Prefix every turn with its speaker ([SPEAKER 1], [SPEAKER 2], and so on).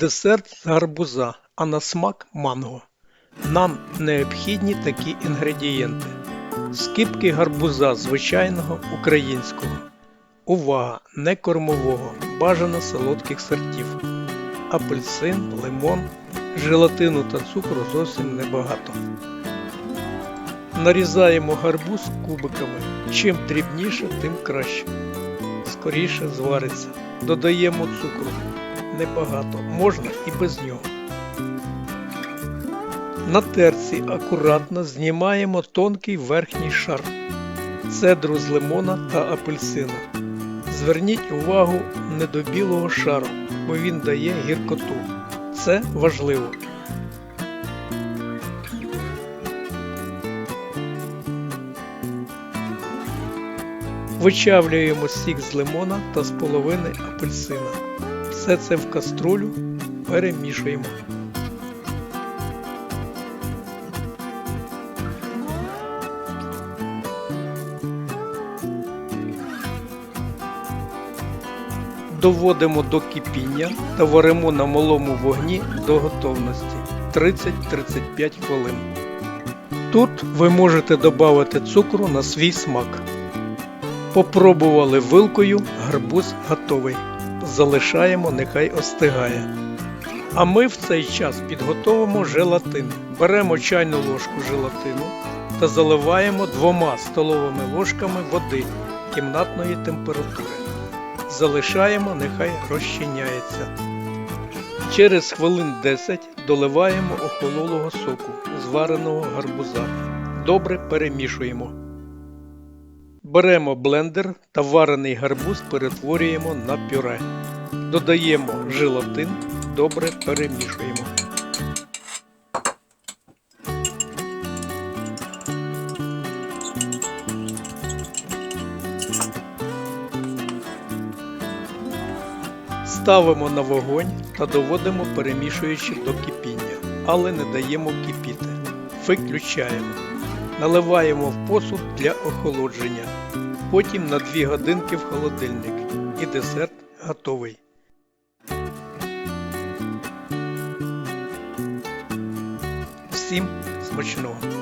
[SPEAKER 1] Десерт з гарбуза, а на смак манго. Нам необхідні такі інгредієнти. Скипки гарбуза звичайного українського. Увага! Не кормового, бажано солодких сортів. Апельсин, лимон, желатину та цукру зовсім небагато. Нарізаємо гарбуз кубиками. Чим дрібніше, тим краще. Скоріше звариться. Додаємо цукру. Небагато, можна і без нього. На терці акуратно знімаємо тонкий верхній шар, цедру з лимона та апельсина. Зверніть увагу не до білого шару, бо він дає гіркоту. Це важливо. Вичавлюємо сік з лимона та з половини апельсина. Все це в каструлю перемішуємо. Доводимо до кипіння та варимо на малому вогні до готовності 30-35 хвилин. Тут ви можете додати цукру на свій смак. Попробували вилкою, гарбуз готовий. Залишаємо, нехай остигає. А ми в цей час підготовимо желатин. Беремо чайну ложку желатину та заливаємо двома столовими ложками води кімнатної температури. Залишаємо, нехай розчиняється. Через хвилин 10 доливаємо охололого соку звареного гарбуза. Добре перемішуємо. Беремо блендер та варений гарбуз перетворюємо на пюре. Додаємо желатин, добре перемішуємо. Ставимо на вогонь та доводимо перемішуючи до кипіння, але не даємо кипіти. Виключаємо. Наливаємо в посуд для охолодження. Потім на 2 годинки в холодильник. І десерт готовий. Всім смачного!